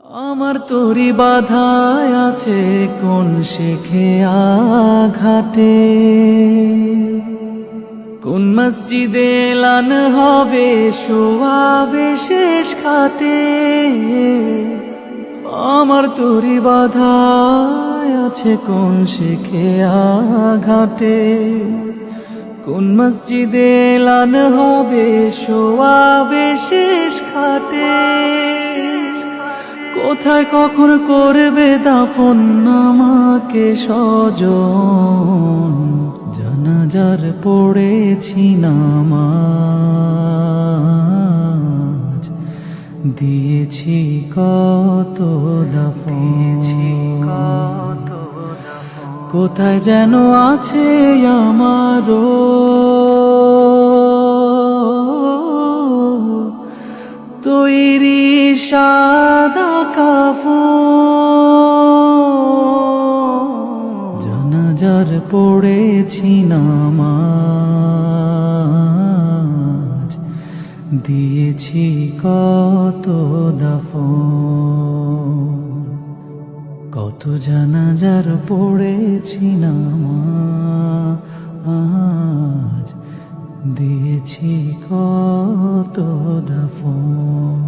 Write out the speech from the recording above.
আমার তরি বাধায় আছে কোন শেখে আঘাটে কোন মসজিদে লান হবে শোয়াবে শেষ খাটে আমার তরি বাধায় আছে কোন শেখে আঘাটে কোন মসজিদে লান হবে শোয়াবে শেষ খাটে কোথায় কখন করবে দাফন আমাকে সজন জানাজার পড়েছি নামাজ। দিয়েছি কত দাফন। কোথায় যেন আছে আমারও। তৈরি সাদা কাফন। জানাজার পড়েছি নামাজ। দিয়েছি কত দাফন। কত জানাজার পড়েছি নামাজ। দিয়েছি কত দফন।